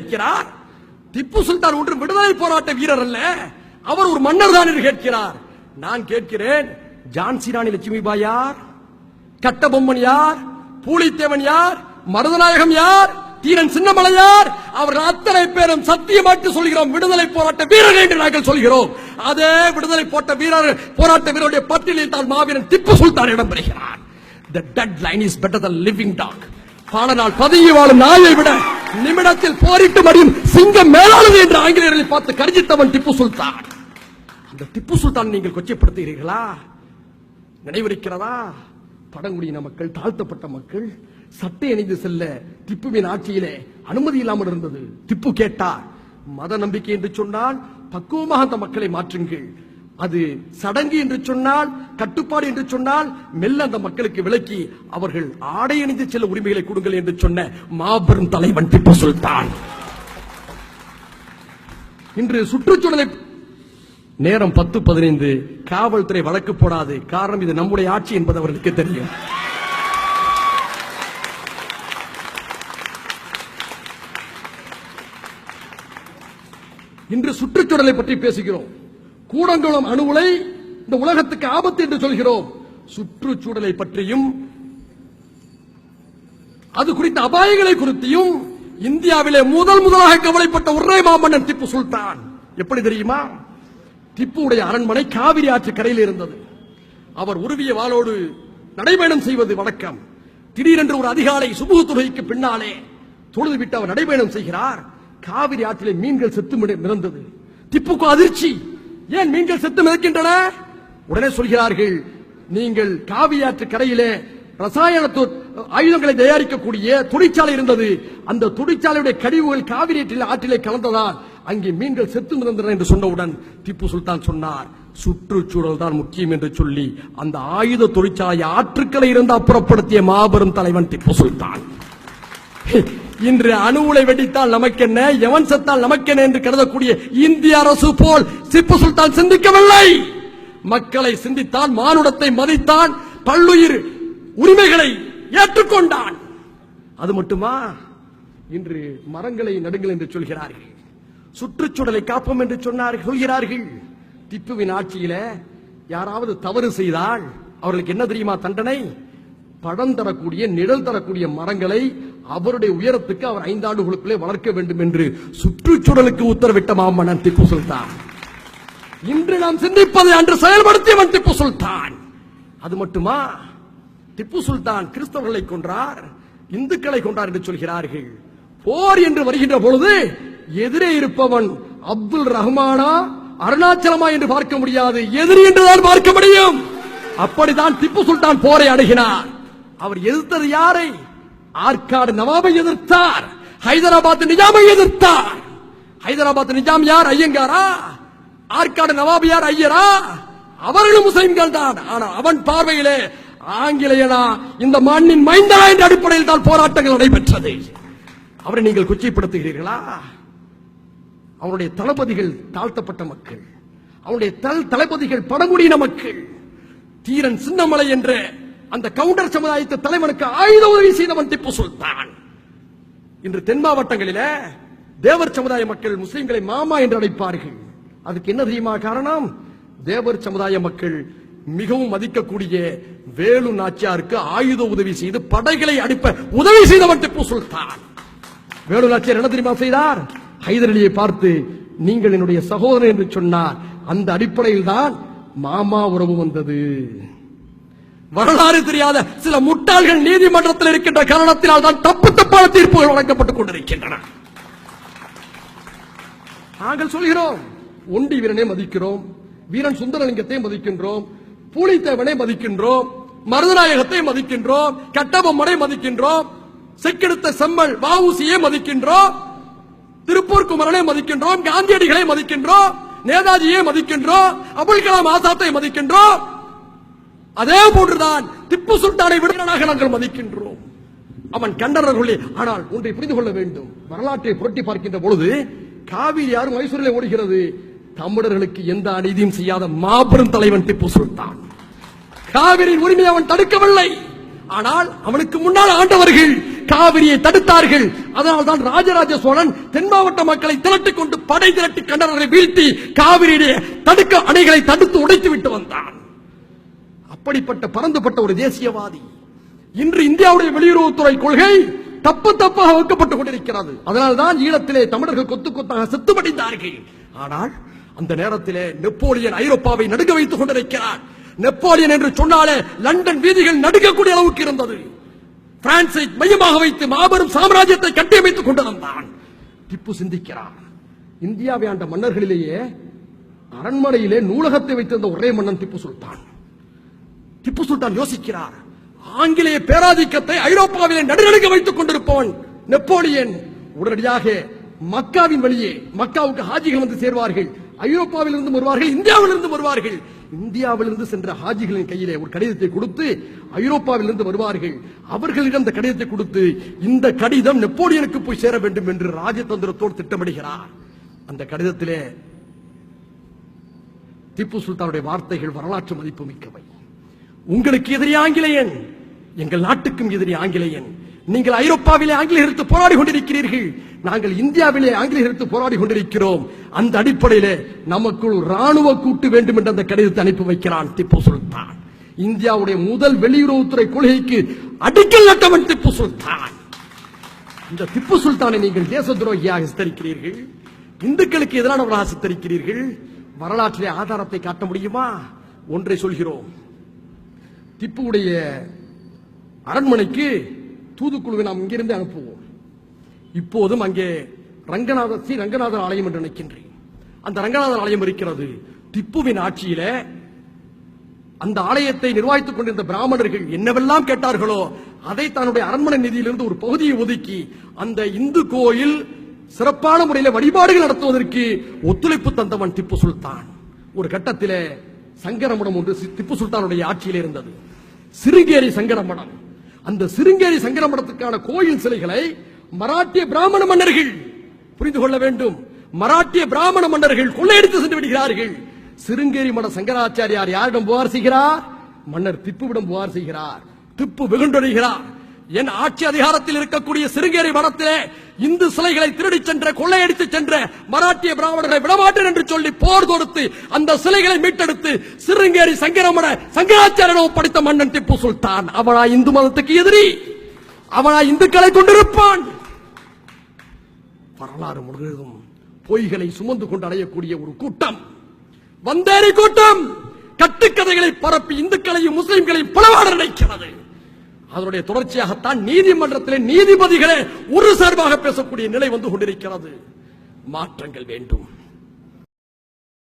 கேட்கிறார். திப்பு சுல்தான் ஒன்று விடுதலை போராட்ட வீரர் அல்ல. அவர் ஒரு மன்னர் தான் என்று கேட்கிறார். நான் கேட்கிறேன் ஜான்சி ராணி லட்சுமிபாய் யார்? கட்டபொம்மன் யார்? பூலித்தேவன் யார்? மருதநாயகம் யார்? தீரன் சின்னமலை யார்? அவர் அத்தனை பேரும் சத்தியமாட்டு சொல்கிறோம் விடுதலை போராட்ட வீரர்கள் என்று நாங்கள் சொல்கிறோம். அதே விடுதலை போட்ட வீரர் போராட்ட வீரருடைய பட்டியலில் தான் மாவீரன் திப்பு சுல்தான் இடம் பெறுகிறார் The dead line is better than living dog. பாலனால் பதுங்கி வாழும் நாயை விட நிமிடத்தில் போரிட்டு மடியும் சிங்கம் மேலானது என்று ஆங்கிலேயர்களை பார்த்து கர்ஜித்தவன் திப்பு சுல்தான். அந்த திப்பு சுல்தான் நீங்கள் கொச்சைப்படுத்துகிறீர்களா? நினைவிருக்கிறதா? பழங்குடியின மக்கள் தாழ்த்தப்பட்ட மக்கள் சட்டை அணிந்து செல்ல திப்புவின் ஆட்சியிலே அனுமதி இல்லாமல் இருந்தது. திப்பு கேட்டார் மத நம்பிக்கை என்று சொன்னால் பக்குவமாக அந்த மக்களை மாற்றுங்கள். அது சடங்கு என்று சொன்னால் கட்டுப்பாடு என்று சொன்னால் மெல்ல அந்த மக்களுக்கு விளக்கி அவர்கள் ஆடை அணிந்து செல்ல உரிமைகளை கொடுங்கள் என்று சொன்ன மாபெரும் தலைவன் திப்பு சுல்தான். இன்று சுற்றுச்சூழலை நேரம் பத்து பதினைந்து காவல்துறை வழக்கு போடாது. காரணம் இது நம்முடைய ஆட்சி என்பது அவர்களுக்கு தெரியும். இன்று சுற்றுச்சூழலை பற்றி பேசுகிறோம். கூடங்குளம் அணு உலை இந்த உலகத்துக்கு ஆபத்து என்று சொல்கிறோம். சுற்றுச்சூழலை பற்றியும் அது குறித்த அபாயங்களை குறித்தியும் இந்தியாவிலே முதல் முதலாக கவலைப்பட்ட ஒரே மாமன்னன் திப்பு சுல்தான். எப்படி தெரியுமா? திப்புடைய அரண்மனை காவிரி ஆற்று கரையில் இருந்தது. அவர் உருவிய வாளோடு நடைபயணம் செய்வது வழக்கம். திடீரென்று ஒரு அதிகாலை சுமூக தொழுகைக்கு பின்னாலே தொழுது விட்டு அவர் நடைபயணம் செய்கிறார். காவிரி ஆற்றிலே மீன்கள் செத்து மிதந்தது. திப்புக்கு அதிர்ச்சி. ஏன் மீன்கள் செத்து மிதக்கின்றன? உடனே சொல்கிறார்கள் நீங்கள் காவியாற்று கரையிலே ரசாயன ஆயுதங்களை தயாரிக்கக்கூடிய தொழிற்சாலை இருந்தது. அந்த தொழிற்சாலையுடைய கழிவுகள் காவிரி ஆற்றிலே- ஆற்றிலே கலந்ததால் அங்கே மீன்கள் செத்து மிதந்தன என்று சொன்னவுடன் திப்பு சுல்தான் சொன்னார் சுற்றுச்சூழல் தான் முக்கியம் என்று சொல்லி அந்த ஆயுத தொழிற்சாலை ஆற்றுக்களை இருந்து அப்புறப்படுத்திய மாபெரும் தலைவன் திப்பு சுல்தான். இன்று அணு உலை வெடித்தால் நமக்கென்ன? எவன் செத்தால் நமக்கென்ன என்று கருதக்கூடிய இந்திய அரசு போல் திப்பு சுல்தான் சிந்திக்கவில்லை. மக்களை சிந்தித்தான் மானுடத்தை மதித்தான் பல்லுயிர் உரிமைகளை ஏற்றுக்கொண்டான். அது மட்டுமா? இன்று மரங்களை நடுங்கள் என்று சொல்கிறார்கள். சுற்றுச்சூழலை காப்போம் என்று சொன்னார்கள் சொல்கிறார்கள். திப்புவின் ஆட்சியில யாராவது தவறு செய்தால் அவர்களுக்கு என்ன தெரியுமா தண்டனை? பழம் தரக்கூடிய நிழல் தரக்கூடிய மரங்களை அவருடைய உயரத்துக்கு அவர் ஐந்தாண்டுகளுக்குள்ளே வளர்க்க வேண்டும் என்று சுற்றுச்சூழலுக்கு உத்தரவிட்ட மாமன்னன் திப்பு சுல்தான். இன்று நாம் சிந்திப்பதை அன்று செயல்படுத்தியவன் திப்பு சுல்தான். அது மட்டுமா? திப்பு சுல்தான் கிறிஸ்தவர்களை கொன்றார் இந்துக்களை கொண்டார் என்று சொல்கிறார்கள். போர் என்று வருகின்ற பொழுது எதிரே இருப்பவன் அப்துல் ரஹ்மானா அருணாச்சலமா என்று பார்க்க முடியாது. எதிரி என்றுதான் பார்க்க முடியும். அப்படித்தான் திப்பு சுல்தான் போரை அணுகினார். அவர் எதிர்த்தது யாரை? ஆற்காடு நவாபை எதிர்த்தார். ஹைதராபாத் நிஜாமை எதிர்த்தார். ஹைதராபாத் நிஜாம் யார் ஐயங்காரா? ஆற்காடு நவாப் யார் ஐயரா? அவர்களும் முஸ்லிம்கள் தான். ஆனா அவன் பார்வையிலே ஆங்கிலேயனா இந்த மண்ணின் மைந்தனா என்ற அடிப்படையில் தான் போராட்டங்கள் நடைபெற்றது. அவரை நீங்கள் குச்சிப்படுத்துகிறீர்களா அவருடைய தளபதிகள் தாழ்த்தப்பட்ட மக்கள். அவருடைய தல் தளபதிகள் பழங்குடியின மக்கள். தீரன் சின்னமலை என்ற அந்த கவுண்டர் சமுதாயத்து தலைவனுக்கு ஆயுத உதவி செய்தவன் திப்பு சுல்தான். இன்று தென் மாவட்டங்களில தேவர் சமுதாய மக்கள் முஸ்லிம்களை மாமா என்று அழைப்பார்கள். அதுக்கு என்ன தெரியுமா காரணம்? தேவர் சமுதாய மக்கள் மிகவும் மதிக்கக்கூடிய வேலு நாச்சியாருக்கு ஆயுத உதவி செய்து படைகளை அடிப்ப உதவி செய்தவன் திப்பு சுல்தான். வேலு நாச்சியார் என்ன தெரியுமா செய்தார்? ஹைதர் அலியை பார்த்து நீங்கள் என்னுடைய சகோதரன் என்று சொன்னார். அந்த அடிப்படையில் தான் மாமா உறவு வந்தது. வரலாறு தெரியாத சில முட்டாள்கள் நீதிமன்றத்தில் இருக்கின்ற காரணத்தினால் தான் தப்பு தப்பான தீர்ப்புகள் வழங்கப்பட்டுக் கொண்டிருக்கின்றன. நாங்கள் சொல்கிறோம் ஒண்டி வீரனை மதிக்கிறோம் வீரன் சுந்தரலிங்கத்தை மதிக்கின்றோம் பூலித்தேவனை மதிக்கின்றோம் மருதநாயகத்தை மதிக்கின்றோம் கட்டபொம்மனை மதிக்கின்றோம் செக்கெடுத்த செம்மல் வாவுசியை மதிக்கின்றோம் திருப்பூர் குமரனை மதிக்கின்றோம் காந்தியடிகளை மதிக்கின்றோம் நேதாஜியை மதிக்கின்றோம் அபுல் கலாம் ஆசாத்தை மதிக்கின்றோம் அதே போன்றுதான் திப்பு சுல்தானை விடுதலாக நாங்கள் மதிக்கின்றோம். அவன் கண்டனர்களே ஆனால் ஒன்றை புரிந்து கொள்ள வேண்டும். வரலாற்றை புரட்டி பார்க்கின்ற பொழுது காவிரி யாரும் மைசூரிலே ஓடுகிறது. தமிழர்களுக்கு எந்த அநீதியும் செய்யாத மாபெரும் தலைவன் திப்பு சுல்தான். காவிரியின் உரிமையை அவன் தடுக்கவில்லை. ஆனால் அவனுக்கு முன்னால் ஆண்டவர்கள் காவிரியை தடுத்தார்கள். அதனால்தான் ராஜராஜ சோழன் தென் மாவட்ட மக்களை திரட்டிக் கொண்டு படை திரட்டி கண்டனர்களை வீழ்த்தி காவிரியுடைய தடுக்க அணைகளை தடுத்து உடைத்து விட்டு வந்தான். அப்படிப்பட்ட பறந்துபட்ட ஒரு தேசியவாதி இன்று இந்தியாவுடைய வெளியுறவுத்துறை கொள்கை தப்பு தப்பாக வைக்கப்பட்டுக் கொண்டிருக்கிறது. அதனால்தான் ஈழத்திலே தமிழர்கள் கொத்து கொத்தாக செத்துமடைந்தார்கள். ஆனால் அந்த நேரத்திலே நெப்போலியன் ஐரோப்பாவை நடுக்க வைத்துக் கொண்டிருக்கிறார். நெப்போலியன் என்று சொன்னாலே லண்டன் வீதிகள் நடுக்கக்கூடிய அளவுக்கு இருந்தது. பிரான்சை மையமாக வைத்து மாபெரும் சாம்ராஜ்யத்தை கட்டியமைத்துக் கொண்டிருந்தான். திப்பு சிந்திக்கிறார். இந்தியாவை ஆண்ட மன்னர்களிலேயே அரண்மனையிலே நூலகத்தை வைத்திருந்த ஒரே மன்னன் திப்பு சுல்தான். திப்பு சுல்தான் யோசிக்கிறார். ஆங்கிலேய பேராதிக்கத்தை ஐரோப்பாவிலே நடுநடுக்க வைத்துக் கொண்டிருப்பவன் நெப்போலியன். உடனடியாக மக்காவின் வழியே மக்காவுக்கு ஹாஜிகள் வந்து சேர்வார்கள். ஐரோப்பாவில் இருந்து வருவார்கள் இந்தியாவில் இருந்து வருவார்கள். இந்தியாவிலிருந்து சென்ற ஹாஜிகளின் கையிலே ஒரு கடிதத்தை கொடுத்து ஐரோப்பாவிலிருந்து வருவார்கள். அவர்களிடம் இந்த கடிதத்தை கொடுத்து இந்த கடிதம் நெப்போலியனுக்கு போய் சேர வேண்டும் என்று ராஜதந்திரத்தோடு திட்டமிடுகிறார். அந்த கடிதத்திலே திப்பு சுல்தானுடைய வார்த்தைகள் வரலாற்று மதிப்பு மிக்கவை. உங்களுக்கு எதிரி ஆங்கிலேயன் எங்கள் நாட்டுக்கும் எதிரி ஆங்கிலேயன். நீங்கள் ஐரோப்பாவிலே ஆங்கிலேயருக்கு போராடி கொண்டிருக்கிறீர்கள். நாங்கள் இந்தியாவிலே ஆங்கிலேயருக்கு போராடி கொண்டிருக்கிறோம். அந்த அடிப்படையிலே நமக்குள் ராணுவ கூட்டு வேண்டும் என்று அந்த கடிதத்தை அனுப்பி வைக்கிறான் திப்பு சுல்தான். இந்தியாவுடைய முதல் வெளியுறவுத்துறை கொள்கைக்கு அடிக்கல் நட்டவன் திப்பு சுல்தான். இந்த திப்பு சுல்தானை நீங்கள் தேச துரோகியாக சித்தரிக்கிறீர்கள். இந்துக்களுக்கு எதிரானவர்களாக சித்தரிக்கிறீர்கள். வரலாற்றிலே ஆதாரத்தை காட்ட முடியுமா? ஒன்றை சொல்கிறோம். திப்புவுடைய அரண்மனைக்கு தூதுக்குழுவை நாம் இங்கிருந்து அனுப்புவோம். இப்போதும் அங்கே ரங்கநாத ஸ்ரீ ரங்கநாதர் ஆலயம் என்று நினைக்கின்றேன். அந்த ரங்கநாதர் ஆலயம் இருக்கிறது. திப்புவின் ஆட்சியில அந்த ஆலயத்தை நிர்வாகித்துக் கொண்டிருந்த பிராமணர்கள் என்னவெல்லாம் கேட்டார்களோ அதை தன்னுடைய அரண்மனை நிதியிலிருந்து ஒரு பகுதியை ஒதுக்கி அந்த இந்து கோயில் சிறப்பான முறையில் வழிபாடுகள் நடத்துவதற்கு ஒத்துழைப்பு தந்தவன் திப்பு சுல்தான். ஒரு கட்டத்திலே சங்கரமடம் ஒன்று சி- திப்பு சுல்தானுடைய ஆட்சியில் இருந்தது. சிறுங்கேரி சங்கரமடம். அந்த சிருங்கேரி சங்கரமடத்துக்கான கோயில் சிலைகளை மராட்டிய பிராமண மன்னர்கள் புரிந்து கொள்ள வேண்டும். மராட்டிய பிராமண மன்னர்கள் கொள்ளையடித்து சென்று விடுகிறார்கள். சிருங்கேரி மட சங்கராச்சாரியார் யாரிடம் புகார் செய்கிறார்? மன்னர் திப்புவிடம் புகார் செய்கிறார். திப்பு வெகுண்டொழிகிறார். என் ஆட்சி அதிகாரத்தில் இருக்கக்கூடிய சிறுங்கேரி மடத்திலே இந்து சிலைகளை திருடிச் சென்ற கொள்ளையடித்து சென்ற மராட்டிய பிராமணர்களை விடமாட்டேன் என்று சொல்லி போர் தொடுத்து அந்த சிலைகளை மீட்டெடுத்து சிறுங்கேரி சங்கரமண சங்கராச்சாரியனும் படித்த மன்னன் திப்பு சுல்தான். அவனா இந்து மதத்துக்கு எதிரி. அவனா இந்துக்களை கொண்டிருப்பான். வரலாறு முழுவதும் பொய்களை சுமந்து கொண்டு அடையக்கூடிய ஒரு கூட்டம். வந்தேரி கூட்டம். கட்டுக்கதைகளை பரப்பி இந்துக்களையும் முஸ்லிம்களையும் பிளவாட நினைக்கிறது. அதனுடைய தொடர்ச்சியாகத்தான் நீதிமன்றத்திலே நீதிபதிகளே ஒரு சார்பாக பேசக்கூடிய நிலை வந்து கொண்டிருக்கிறது. மாற்றங்கள் வேண்டும்.